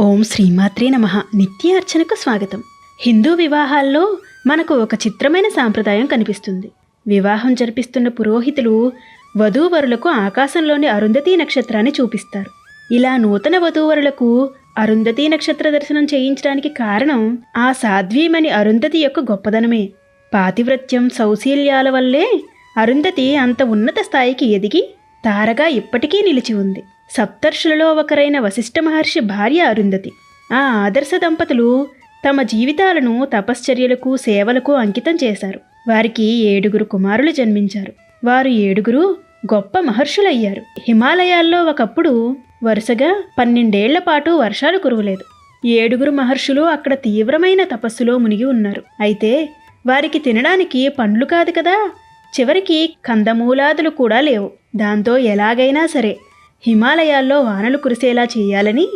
ఓం శ్రీమాత్రే నమ. నిత్య అర్చనకు స్వాగతం. హిందూ వివాహాల్లో మనకు ఒక చిత్రమైన సాంప్రదాయం కనిపిస్తుంది. వివాహం జరిపిస్తున్న పురోహితులు వధూవరులకు ఆకాశంలోని అరుంధతీ నక్షత్రాన్ని చూపిస్తారు. ఇలా నూతన వధూవరులకు అరుంధతీ నక్షత్ర దర్శనం చేయించడానికి కారణం ఆ సాధ్వీమణి అరుంధతి యొక్క గొప్పదనమే. పాతివ్రత్యం సౌశీల్యాల వల్లే అరుంధతి అంత ఉన్నత స్థాయికి ఎదిగి తారగా ఇప్పటికీ నిలిచి ఉంది. సప్తర్షులలో ఒకరైన వశిష్ఠ మహర్షి భార్య అరుంధతి. ఆ ఆదర్శ దంపతులు తమ జీవితాలను తపశ్చర్యలకు సేవలకు అంకితం చేశారు. వారికి ఏడుగురు కుమారులు జన్మించారు. వారు ఏడుగురు గొప్ప మహర్షులయ్యారు. హిమాలయాల్లో ఒకప్పుడు వరుసగా పన్నెండేళ్ళ పాటు వర్షాలు కురవలేదు. ఏడుగురు మహర్షులు అక్కడ తీవ్రమైన తపస్సులో మునిగి ఉన్నారు. అయితే వారికి తినడానికి పండ్లు కాదు కదా చివరికి కందమూలాదులు కూడా లేవు. దాంతో ఎలాగైనా సరే హిమాలయాల్లో వానలు కురిసేలా చేయాలని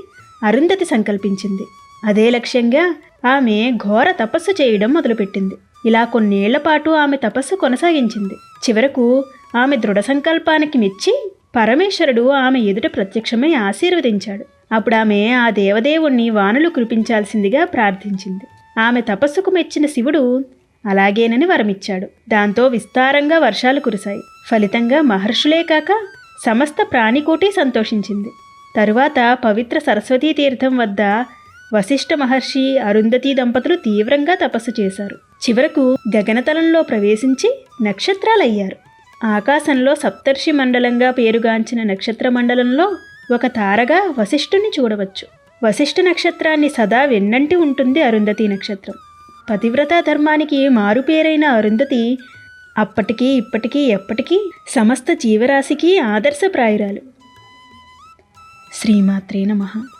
అరుంధతి సంకల్పించింది. అదే లక్ష్యంగా ఆమె ఘోర తపస్సు చేయడం మొదలుపెట్టింది. ఇలా కొన్నేళ్ళ పాటు ఆమె తపస్సు కొనసాగించింది. చివరకు ఆమె దృఢ సంకల్పానికి మెచ్చి పరమేశ్వరుడు ఆమె ఎదుట ప్రత్యక్షమై ఆశీర్వదించాడు. అప్పుడు ఆమె ఆ దేవదేవుణ్ణి వానలు కురిపించాల్సిందిగా ప్రార్థించింది. ఆమె తపస్సుకు మెచ్చిన శివుడు అలాగేనని వరమిచ్చాడు. దాంతో విస్తారంగా వర్షాలు కురిశాయి. ఫలితంగా మహర్షులే కాక సమస్త ప్రాణికోటి సంతోషించింది. తరువాత పవిత్ర సరస్వతీ తీర్థం వద్ద వశిష్ఠ మహర్షి అరుంధతి దంపతులు తీవ్రంగా తపస్సు చేశారు. చివరకు గగనతలంలో ప్రవేశించి నక్షత్రాలయ్యారు. ఆకాశంలో సప్తర్షి మండలంగా పేరుగాంచిన నక్షత్ర మండలంలో ఒక తారగా వశిష్ఠుని చూడవచ్చు. వశిష్ఠ నక్షత్రాన్ని సదా వెన్నంటి ఉంటుంది అరుంధతి నక్షత్రం. పతివ్రత ధర్మానికి మారుపేరైన అరుంధతి అప్పటికీ ఇప్పటికీ ఎప్పటికీ సమస్త జీవరాశికి ఆదర్శప్రాయురాలు. శ్రీమాత్రే నమః.